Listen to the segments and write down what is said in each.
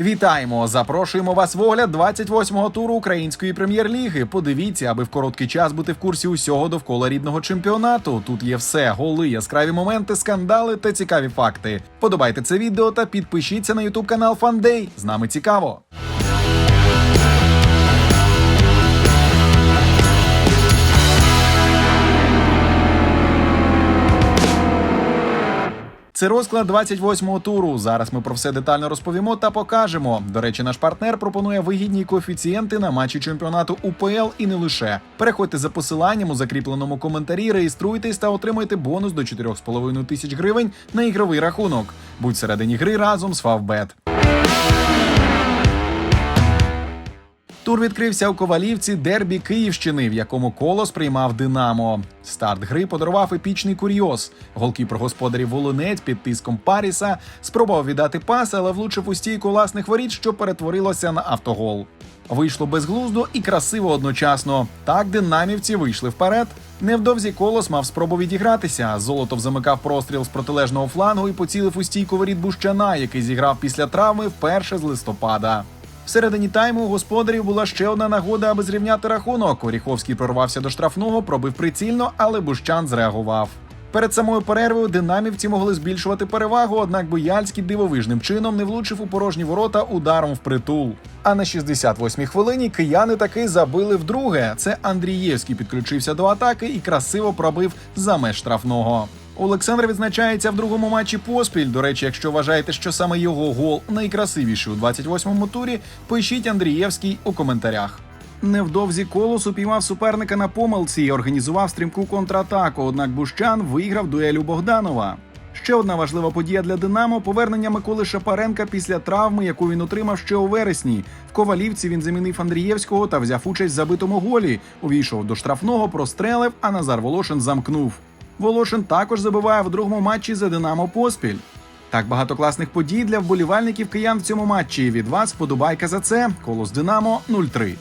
Вітаємо! Запрошуємо вас в огляд 28-го туру української прем'єр-ліги. Подивіться, аби в короткий час бути в курсі усього довкола рідного чемпіонату. Тут є все: голи, яскраві моменти, скандали та цікаві факти. Подобайте це відео та підпишіться на ютуб канал Фандей. З нами цікаво. Це розклад 28-го туру. Зараз ми про все детально розповімо та покажемо. До речі, наш партнер пропонує вигідні коефіцієнти на матчі чемпіонату УПЛ і не лише. Переходьте за посиланням у закріпленому коментарі, реєструйтесь та отримайте бонус до 4,5 тисяч гривень на ігровий рахунок. Будь всередині гри разом з Фавбет. Тур відкрився у Ковалівці дербі Київщини, в якому колос приймав Динамо. Старт гри подарував епічний курйоз. Голкіпер господарів Волинець під тиском Паріса спробував віддати пас, але влучив у стійку власних воріт, що перетворилося на автогол. Вийшло безглуздо і красиво одночасно. Так динамівці вийшли вперед. Невдовзі колос мав спробу відігратися. Золотов замикав простріл з протилежного флангу і поцілив у стійку воріт Бущана, який зіграв після травми вперше з листопада. Всередині тайму у господарів була ще одна нагода, аби зрівняти рахунок. Оріховський прорвався до штрафного, пробив прицільно, але Бущан зреагував. Перед самою перервою динамівці могли збільшувати перевагу, однак Бояльський дивовижним чином не влучив у порожні ворота ударом в притул. А на 68-й хвилині кияни таки забили вдруге. Це Андрієвський підключився до атаки і красиво пробив за меж штрафного. Олександр відзначається в другому матчі поспіль. До речі, якщо вважаєте, що саме його гол найкрасивіший у 28-му турі, пишіть Андрієвський у коментарях. Невдовзі колос упіймав суперника на помилці і організував стрімку контратаку. Однак Бущан виграв дуель у Богданова. Ще одна важлива подія для Динамо повернення Миколи Шапаренка після травми, яку він отримав ще у вересні. В Ковалівці він замінив Андрієвського та взяв участь в забитому голі. Увійшов до штрафного, прострелив, а Назар Волошин замкнув. Волошин також забиває в другому матчі за Динамо поспіль. Так багато класних подій для вболівальників киян в цьому матчі. Від вас подобайка за це. Колос Динамо 0-3.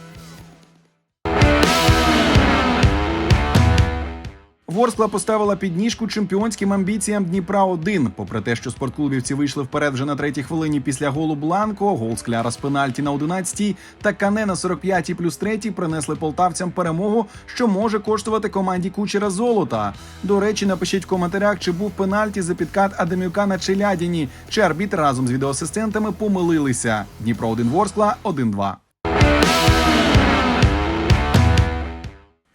Ворскла поставила підніжку чемпіонським амбіціям Дніпра 1 Попри те, що спортклубівці вийшли вперед вже на третій хвилині після голу Бланко, гол скляра з пенальті на 11-й та Кане на 45-й плюс 3 принесли полтавцям перемогу, що може коштувати команді кучера золота. До речі, напишіть в коментарях, чи був пенальті за підкат Адемюка на Челядіні, чи арбітр разом з відеоасистентами помилилися. Дніпро 1 Ворскла 1-2.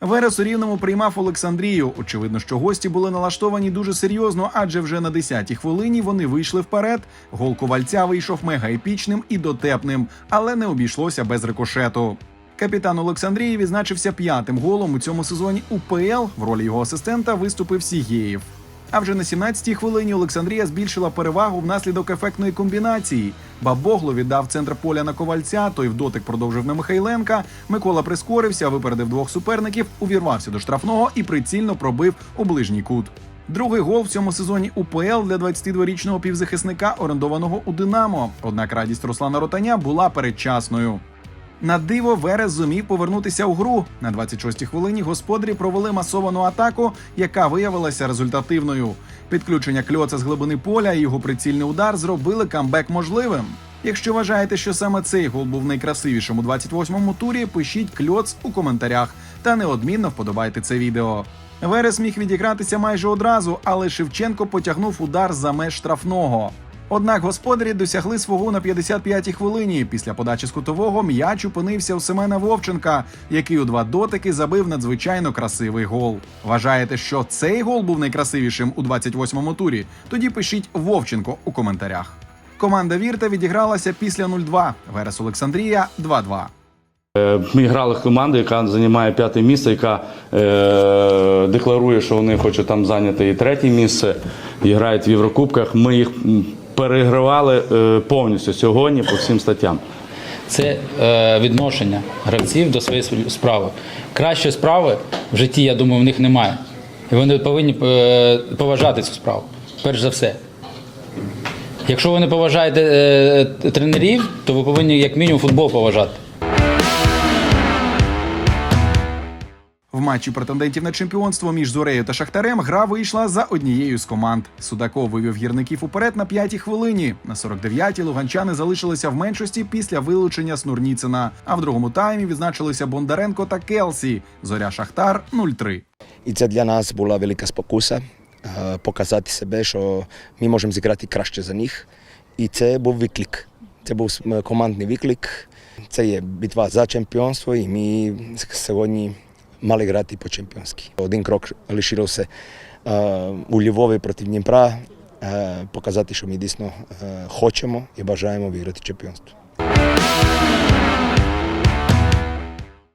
Верес у рівному приймав Олександрію. Очевидно, що гості були налаштовані дуже серйозно, адже вже на 10-й хвилині вони вийшли вперед. Гол ковальця вийшов мега епічним і дотепним, але не обійшлося без рикошету. Капітан Олександрії відзначився п'ятим голом у цьому сезоні УПЛ. В ролі його асистента виступив Сігєєв. А вже на 17-й хвилині Олександрія збільшила перевагу внаслідок ефектної комбінації. Бабогло віддав центр поля на ковальця, той в дотик продовжив на Михайленка. Микола прискорився, випередив двох суперників, увірвався до штрафного і прицільно пробив у ближній кут. Другий гол в цьому сезоні УПЛ для 22-річного півзахисника, орендованого у Динамо. Однак радість Руслана Ротаня була передчасною. На диво Верес зумів повернутися у гру. На 26-й хвилині господарі провели масовану атаку, яка виявилася результативною. Підключення кльоца з глибини поля і його прицільний удар зробили камбек можливим. Якщо вважаєте, що саме цей гол був найкрасивішим у 28-му турі, пишіть кльоц у коментарях та неодмінно вподобайте це відео. Верес міг відігратися майже одразу, але Шевченко потягнув удар за меж штрафного. Однак господарі досягли свого на 55-й хвилині. Після подачі з кутового м'яч опинився у Семена Вовченка, який у два дотики забив надзвичайно красивий гол. Вважаєте, що цей гол був найкрасивішим у 28-му турі? Тоді пишіть Вовченко у коментарях. Команда Вірта відігралася після 0-2. Верес Олександрія 2-2. Ми грали з командою, яка займає п'яте місце, яка е, декларує, що вони хочуть там зайняти і третє місце, і грають в Єврокубках. Ми їх перегравали е, повністю сьогодні по всім статтям. це е, відношення гравців до своєї справи. Кращої справи в житті, я думаю, в них немає. І вони повинні е, поважати цю справу, перш за все. Якщо ви не поважаєте тренерів, то ви повинні як мінімум футбол поважати. В матчі претендентів на чемпіонство між Зорею та Шахтарем гра вийшла за однією з команд. Судаков вивів гірників уперед на п'ятій хвилині. На 49-й луганчани залишилися в меншості після вилучення Снурніцина. А в другому таймі відзначилися Бондаренко та Келсі. Зоря Шахтар 0-3. І це для нас була велика спокуса е, показати себе, що ми можемо зіграти краще за них. І це був виклик. Це був командний виклик. Це є битва за чемпіонство, і ми сьогодні мали грати по чемпіонськи. Один крок лишився у Львові проти Дніпра. Показати, що ми дійсно хочемо і бажаємо виграти чемпіонство.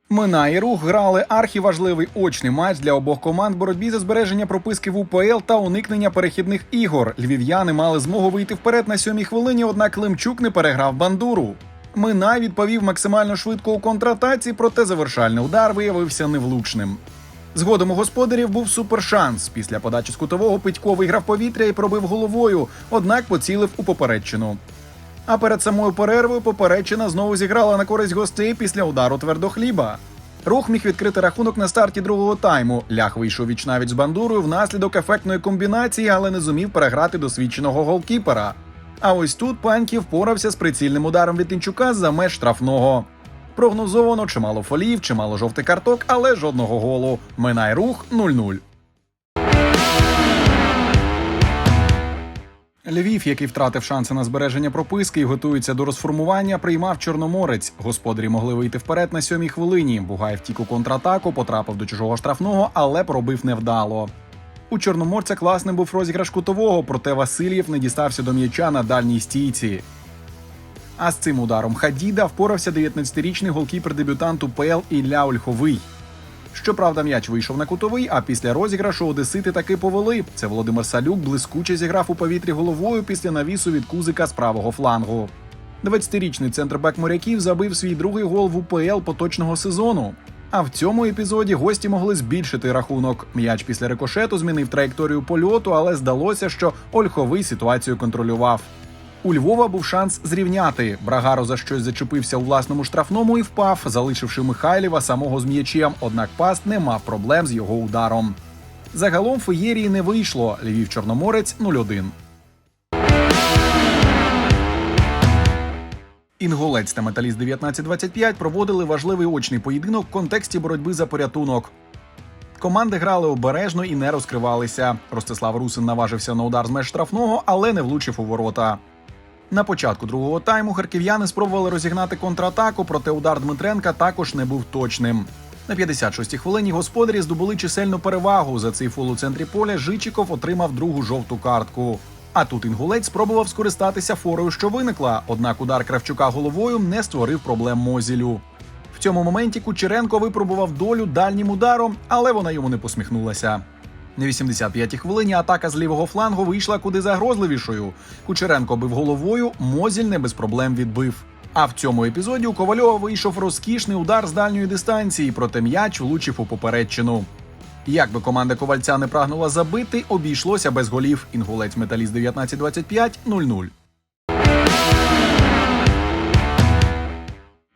Мина і рух грали архіважливий очний матч для обох команд в боротьбі за збереження прописки в УПЛ та уникнення перехідних ігор. Львів'яни мали змогу вийти вперед на сьомій хвилині, однак Климчук не переграв бандуру. Минай відповів максимально швидко у контратаці, проте завершальний удар виявився невлучним. Згодом у господарів був супершанс. Після подачі з кутового Питько виграв повітря і пробив головою, однак поцілив у попередчину. А перед самою перервою попередчина знову зіграла на користь гостей після удару твердохліба. Рух міг відкрити рахунок на старті другого тайму. Лях вийшов віч навіть з бандурою внаслідок ефектної комбінації, але не зумів переграти досвідченого голкіпера. А ось тут паньків впорався з прицільним ударом від Тинчука за меж штрафного. Прогнозовано чимало фолів, чимало жовтих карток, але жодного голу. Минай рух 0-0. Львів, який втратив шанси на збереження прописки і готується до розформування, приймав Чорноморець. Господарі могли вийти вперед на сьомій хвилині. Бугай втік у контратаку, потрапив до чужого штрафного, але пробив невдало. У Чорноморця класним був розіграш кутового, проте Васильєв не дістався до м'яча на дальній стійці. А з цим ударом Хадіда впорався 19-річний голкіпер-дебютант УПЛ Ілля Ольховий. Щоправда, м'яч вийшов на кутовий, а після розіграшу одесити таки повели. Це Володимир Салюк блискуче зіграв у повітрі головою після навісу від кузика з правого флангу. 20-річний центрбек моряків забив свій другий гол в УПЛ поточного сезону. А в цьому епізоді гості могли збільшити рахунок. М'яч після рикошету змінив траєкторію польоту, але здалося, що Ольховий ситуацію контролював. У Львова був шанс зрівняти. Брагаро за щось зачепився у власному штрафному і впав, залишивши Михайлєва самого з м'ячем. Однак паст не мав проблем з його ударом. Загалом феєрії не вийшло. Львів Чорноморець 0-1. Інголець та металіст 1925 проводили важливий очний поєдинок в контексті боротьби за порятунок. Команди грали обережно і не розкривалися. Ростислав Русин наважився на удар з меж штрафного, але не влучив у ворота. На початку другого тайму харків'яни спробували розігнати контратаку, проте удар Дмитренка також не був точним. На 56-й хвилині господарі здобули чисельну перевагу. За цей фол у центрі поля Жичиков отримав другу жовту картку. А тут інгулець спробував скористатися форою, що виникла. Однак удар Кравчука головою не створив проблем Мозілю. В цьому моменті Кучеренко випробував долю дальнім ударом, але вона йому не посміхнулася. На 85-й хвилині атака з лівого флангу вийшла куди загрозливішою. Кучеренко бив головою, Мозіль не без проблем відбив. А в цьому епізоді у Ковальова вийшов розкішний удар з дальньої дистанції, проте м'яч влучив у попередчину. Як би команда ковальця не прагнула забити, обійшлося без голів. Інгулець металіст 19-25 0-0.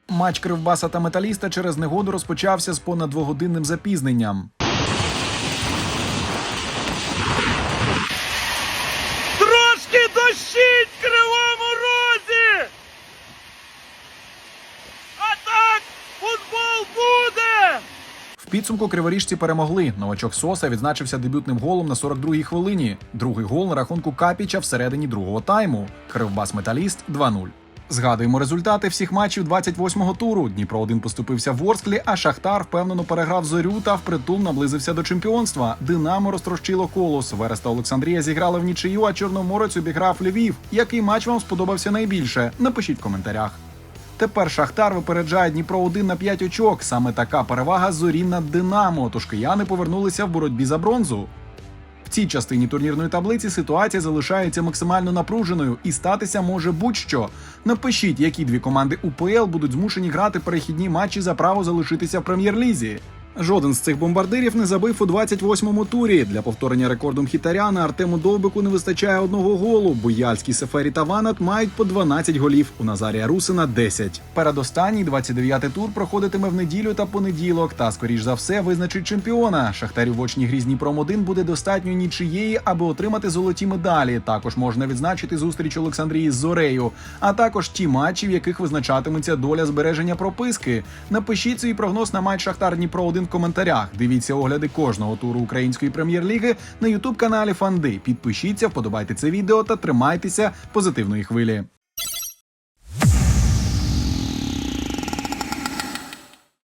Матч Кривбаса та Металіста через негоду розпочався з понад двогодинним запізненням. Трошки дощить в кривому розі! А так футбол буде! В підсумку криворіжці перемогли. Новачок Соса відзначився дебютним голом на 42-й хвилині. Другий гол на рахунку Капіча всередині другого тайму. Кривбас Металіст 2-0. Згадуємо результати всіх матчів 28-го туру. Дніпро 1 поступився в Ворсклі, а Шахтар впевнено переграв зорю та впритул наблизився до чемпіонства. Динамо розтрощило колос. Верес та Олександрія зіграли в нічию, а Чорноморець обіграв Львів. Який матч вам сподобався найбільше? Напишіть в коментарях. Тепер Шахтар випереджає Дніпро 1 на 5 очок. Саме така перевага зорі над Динамо. Тож кияни повернулися в боротьбі за бронзу. В цій частині турнірної таблиці ситуація залишається максимально напруженою і статися може будь-що. Напишіть, які дві команди УПЛ будуть змушені грати перехідні матчі за право залишитися в прем'єр-лізі. Жоден з цих бомбардирів не забив у 28-му турі. Для повторення рекорду Мхітаряна Артему Довбику не вистачає одного голу. Буяльський, Сефері та Ванат мають по 12 голів. У Назарія Русина 10. Передостанній 29-й тур проходитиме в неділю та понеділок. Та скоріш за все визначить чемпіона. Шахтарю в очній грі з Дніпром 1 буде достатньо нічиєї, аби отримати золоті медалі. Також можна відзначити зустріч Олександрії з Зорею, а також ті матчі, в яких визначатиметься доля збереження прописки. Напишіть свій прогноз на матч Шахтар Дніпро 1 в коментарях. Дивіться огляди кожного туру української прем'єр-ліги на ютуб каналі Фанди. Підпишіться, вподобайте це відео та тримайтеся позитивної хвилі.